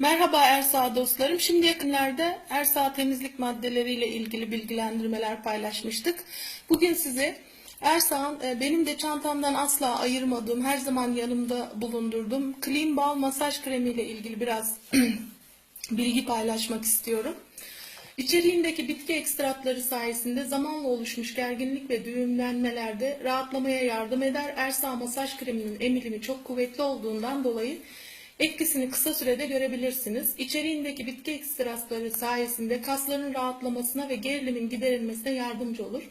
Merhaba Ersa dostlarım. Şimdi yakınlarda Ersa temizlik maddeleriyle ilgili bilgilendirmeler paylaşmıştık. Bugün size Ersa'nın e, benim de çantamdan asla ayırmadığım, her zaman yanımda bulundurduğum Clean Ball masaj kremiyle ilgili biraz bilgi paylaşmak istiyorum. İçeriğindeki bitki ekstratları sayesinde zamanla oluşmuş gerginlik ve düğümlenmelerde rahatlamaya yardım eder. Ersa masaj kreminin emilimi çok kuvvetli olduğundan dolayı etkisini kısa sürede görebilirsiniz. İçeriğindeki bitki ekstratları sayesinde kasların rahatlamasına ve gerilimin giderilmesine yardımcı olur.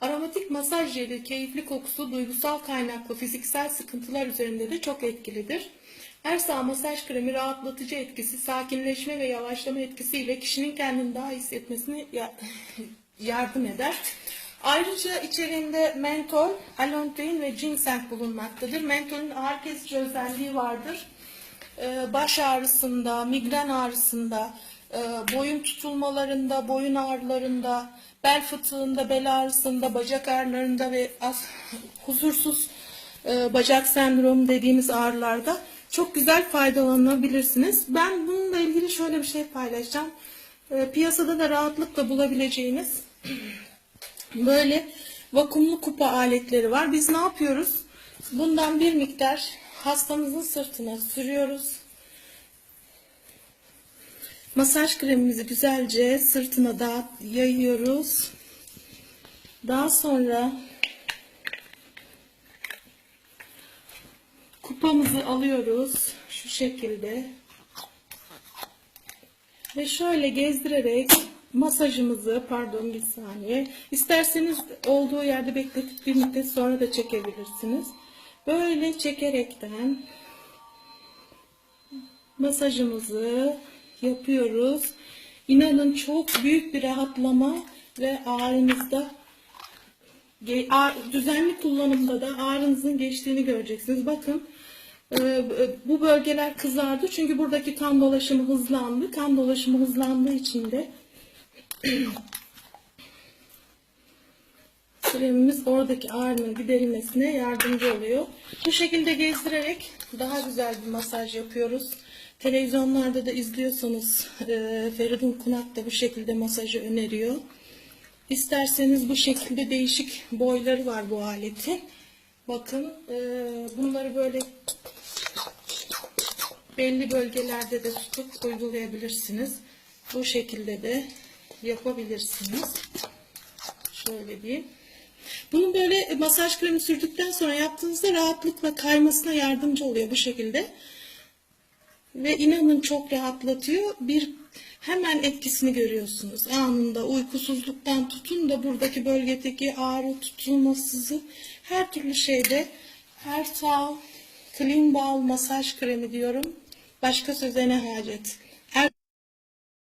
Aromatik masaj jeli keyifli kokusu duygusal kaynaklı fiziksel sıkıntılar üzerinde de çok etkilidir. Ersa masaj kremi rahatlatıcı etkisi, sakinleşme ve yavaşlama etkisiyle kişinin kendini daha hissetmesine ya- yardım eder. Ayrıca içeriğinde mentol, alontein ve ginseng bulunmaktadır. Mentolün ağrı kesici özelliği vardır. Ee, Baş ağrısında, migren ağrısında, e, boyun tutulmalarında, boyun ağrılarında, bel fıtığında, bel ağrısında, bacak ağrılarında ve as- huzursuz e, bacak sendromu dediğimiz ağrılarda çok güzel faydalanabilirsiniz. Ben bununla ilgili şöyle bir şey paylaşacağım. E, Piyasada da rahatlıkla bulabileceğiniz böyle vakumlu kupa aletleri var. Biz ne yapıyoruz? Bundan bir miktar hastamızın sırtına sürüyoruz. Masaj kremimizi güzelce sırtına da yayıyoruz. Daha sonra kupamızı alıyoruz şu şekilde. Ve şöyle gezdirerek masajımızı pardon bir saniye isterseniz olduğu yerde bekletip bir müddet sonra da çekebilirsiniz. Böyle çekerekten masajımızı yapıyoruz. İnanın çok büyük bir rahatlama ve ağrınızda düzenli kullanımda da ağrınızın geçtiğini göreceksiniz. Bakın e, bu bölgeler kızardı çünkü buradaki kan dolaşımı hızlandı. Kan dolaşımı hızlandığı için de kremimiz oradaki ağrının giderilmesine yardımcı oluyor. Bu şekilde gezdirerek daha güzel bir masaj yapıyoruz. Televizyonlarda da izliyorsanız e, Feridun Kunak da bu şekilde masajı öneriyor. İsterseniz bu şekilde değişik boyları var bu aletin. Bakın e, bunları böyle belli bölgelerde de tutup uygulayabilirsiniz. Bu şekilde de yapabilirsiniz. Şöyle diyeyim. Bunu böyle masaj kremi sürdükten sonra yaptığınızda rahatlıkla kaymasına yardımcı oluyor bu şekilde. Ve inanın çok rahatlatıyor. Bir hemen etkisini görüyorsunuz. Anında uykusuzluktan tutun da buradaki bölgedeki ağrı, tutulma, sızı her türlü şeyde her sağ clean ball masaj kremi diyorum. Başka söze ne hacet.